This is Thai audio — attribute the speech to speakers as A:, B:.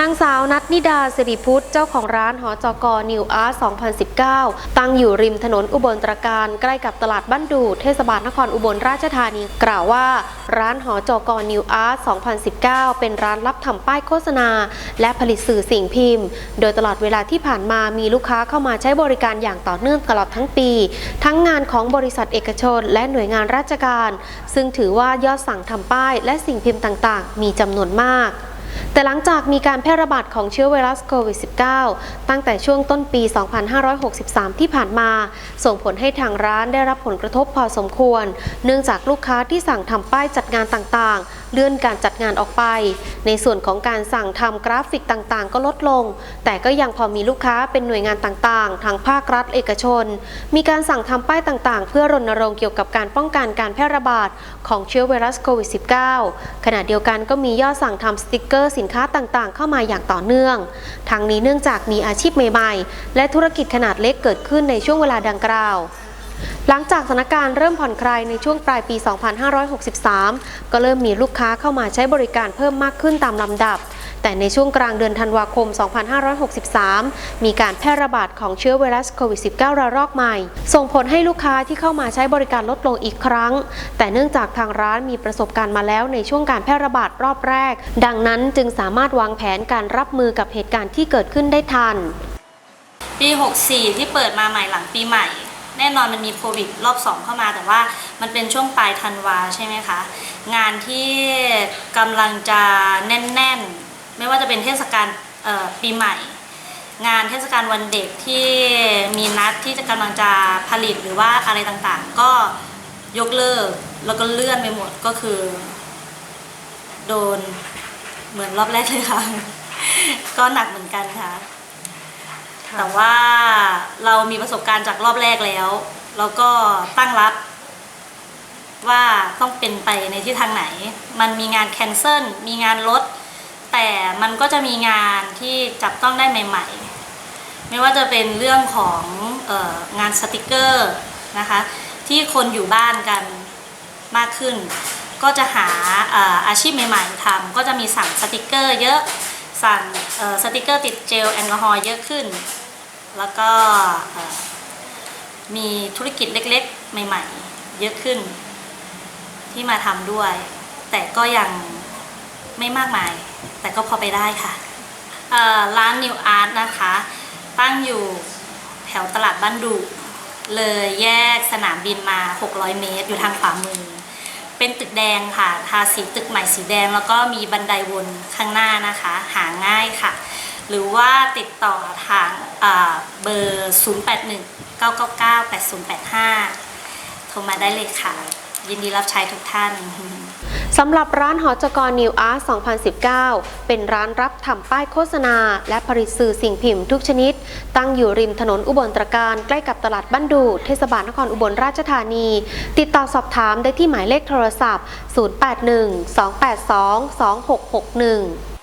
A: นางสาวนัทนิดาสิริพุทธเจ้าของร้านหอจกนิวอาร์2019 ตั้งอยู่ริมถนนอุบลตรการใกล้กับตลาดบ้านดูเทศบาลนครอุบลราชธานีกล่าวว่า ร้านหอจกนิวอาร์2019 เป็นร้านรับทำป้ายโฆษณา และผลิตสื่อสิ่งพิมพ์ โดยตลอดเวลาที่ผ่านมามีลูกค้าเข้ามาใช้บริการอย่างต่อเนื่องตลอดทั้งปี ทั้งงานของบริษัทเอกชน และหน่วยงานราชการ ซึ่งถือว่ายอดสั่งทำป้ายและสิ่งพิมพ์ต่าง ๆ มีจำนวนมาก แต่หลังจากมีการแพร่ระบาดของเชื้อไวรัสโควิด -19 ตั้งแต่ช่วงต้นปี 2563 ที่ผ่านมา ส่งผลให้ทางร้านได้รับผลกระทบพอสมควร เนื่องจากลูกค้าที่สั่งทำป้ายจัดงานต่างๆ เลื่อนการจัดงานออกไป ในส่วนของการสั่งทำกราฟิกต่างๆ ก็ลดลง แต่ก็ยังพอมีลูกค้าเป็นหน่วยงานต่างๆ ทางภาครัฐเอกชน มีการสั่งทำป้ายต่างๆ เพื่อรณรงค์เกี่ยวกับการป้องกันการแพร่ระบาดของเชื้อไวรัสโควิด -19 ขณะเดียวกันก็มียอดสั่งทำสติกเกอร์สินค้าต่างๆ เข้ามาอย่างต่อเนื่อง ทั้งนี้เนื่องจากมีอาชีพใหม่ๆ และธุรกิจขนาดเล็กเกิดขึ้นในช่วงเวลาดังกล่าวหลังจากสถานการณ์เริ่มผ่อนคลายในช่วงปลายปี 2563 ก็เริ่มมีลูกค้าเข้ามาใช้บริการเพิ่มมากขึ้นตามลำดับ แต่ในช่วงกลางเดือนธันวาคม 2563 มีการแพร่ระบาดของเชื้อไวรัสโควิด -19 ระลอกใหม่ ส่งผลให้ลูกค้าที่เข้ามาใช้บริการลดลงอีกครั้ง แต่เนื่องจากทางร้านมีประสบการณ์มาแล้วในช่วงการแพร่ระบาดรอบแรก ดังนั้นจึงสามารถวางแผนการรับมือกับเหตุการณ์ที่เกิดขึ้นได้ทัน
B: ปี 64 ที่เปิดมาใหม่หลังปีใหม่ แน่นอนมันมีโควิดรอบ 2 เข้ามาแต่ว่ามันเป็นช่วงปลายธันวาใช่ไหมคะ งานที่กำลังจะแน่น ๆ ไม่ว่าจะเป็นเทศกาลปีใหม่ งานเทศกาลวันเด็กที่มีนัดที่จะกำลังจะผลิตหรือว่าอะไรต่างๆ ก็ยกเลิกแล้วก็เลื่อนไปหมดก็คือ โดนเหมือนรอบแรกเลยค่ะ ก็หนักเหมือนกันค่ะ แต่ว่าเรามีประสบการณ์จากรอบแรกแล้ว แล้วก็ตั้งรับว่าต้องเป็นไปในที่ทางไหน มันมีงานแคนเซิล มีงานลด แต่มันก็จะมีงานที่จับต้องได้ใหม่ ๆ ไม่ว่าจะเป็นเรื่องของอองานสติกเกอร์นะคะที่คนอยู่บ้านกันมากขึ้น ก็จะหาออาชีพใหม่ ๆทำก็จะมีสั่งสติกเกอร์ เยอะสั่งสติกเกอร์ติดเจลแอลกอฮอล์เยอะขึ้น แล้วก็มีธุรกิจเล็กๆ ใหม่ ๆ เยอะขึ้น ที่มาทำด้วย แต่ก็ยัง ไม่มากมาย แต่ก็พอไปได้ค่ะร้าน New Art นะคะ ตั้งอยู่แถวตลาดบ้านดุเลยแยกสนามบินมา 600 เมตร อยู่ทางขวามือ เป็นตึกแดงค่ะ ทาสีตึกใหม่สีแดง แล้วก็มีบันไดวนข้างหน้านะคะ หาง่ายค่ะ หรือว่าติดต่อทางเอ่อเบอร์ 081 999 8085 โทรมาได้เลยค่ะ ยินดีรับใช้ทุกท่าน
A: สำหรับร้านหอจกรนิวอาร์2019 เป็นร้านรับทำป้ายโฆษณา และผลิตสื่อสิ่งพิมพ์ทุกชนิด ตั้งอยู่ริมถนนอุบลตรการใกล้กับตลาดบ้านดู เทศบาลนครอุบลราชธานี ติดต่อสอบถามได้ที่หมายเลขโทรศัพท์ 081 282 2661